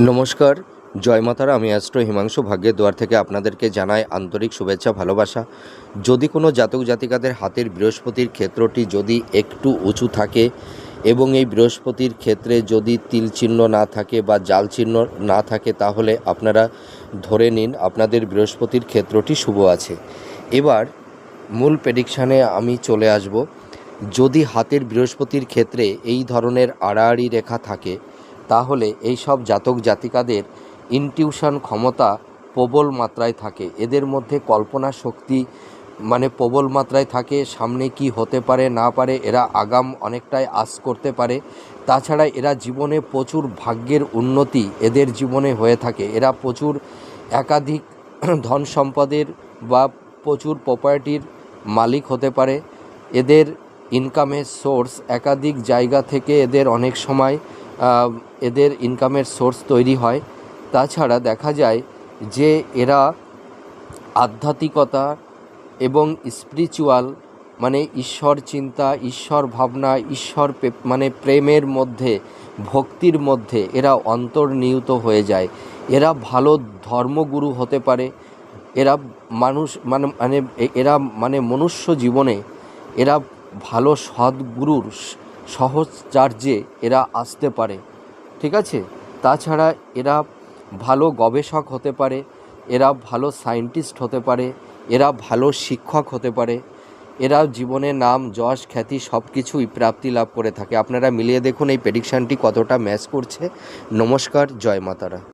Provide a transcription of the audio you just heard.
নমস্কার, জয় মাতারা, আমি অ্যাস্ট্রো হিমাংশু, ভাগ্যের দুয়ার থেকে আপনাদেরকে জানাই আন্তরিক শুভেচ্ছা, ভালোবাসা। যদি কোনো জাতক জাতিকাদের হাতের বৃহস্পতির ক্ষেত্রটি যদি একটু উঁচু থাকে এবং এই বৃহস্পতির ক্ষেত্রে যদি তিল চিহ্ন না থাকে বা জাল চিহ্ন না থাকে, তাহলে আপনারা ধরে নিন আপনাদের বৃহস্পতির ক্ষেত্রটি শুভ আছে। এবার মূল প্রেডিকশানে আমি চলে আসব। যদি হাতের বৃহস্পতির ক্ষেত্রে এই ধরনের আড়াআড়ি রেখা থাকে তাহলে এই সব জাতক জাতিকাদের ইনটিউশন ক্ষমতা প্রবল মাত্রায় থাকে। এদের মধ্যে কল্পনা শক্তি মানে প্রবল মাত্রায় থাকে, সামনে কি হতে পারে, না পারে, এরা আগাম অনেকটাই আশ করতে পারে। তাছাড়া এরা জীবনে প্রচুর ভাগ্যের উন্নতি এদের জীবনে হয়ে থাকে। এরা প্রচুর একাধিক ধন সম্পদের বা প্রচুর প্রপার্টির মালিক হতে পারে। এদের ইনকামের সোর্স একাধিক জায়গা থেকে এদের অনেক সময় এদের ইনকামের সোর্স তৈরি হয়। তাছাড়া দেখা যায় যে এরা আধ্যাত্মিকতা এবং স্পিরিচুয়াল মানে ঈশ্বর চিন্তা, ঈশ্বর ভাবনা, ঈশ্বর মানে প্রেমের মধ্যে, ভক্তির মধ্যে এরা অন্তর্নিহিত হয়ে যায়। এরা ভালো ধর্মগুরু হতে পারে। এরা মানুষ মানে মানে এরা মানে মনুষ্য জীবনে এরা ভালো সদ্গুরুর স- চার্জে এরা আসতে পারে, ঠিক আছে? তাছাড়া এরা ভালো গবেষক হতে পারে, এরা ভালো সায়েন্টিস্ট হতে পারে, এরা ভালো শিক্ষক হতে পারে, এরা জীবনে নাম, যশ, খ্যাতি সব কিছুই প্রাপ্তি লাভ করে থাকে। আপনারা মিলিয়ে দেখুন এই প্রেডিকশানটি কতটা ম্যাচ করছে। নমস্কার, জয় মাতারা।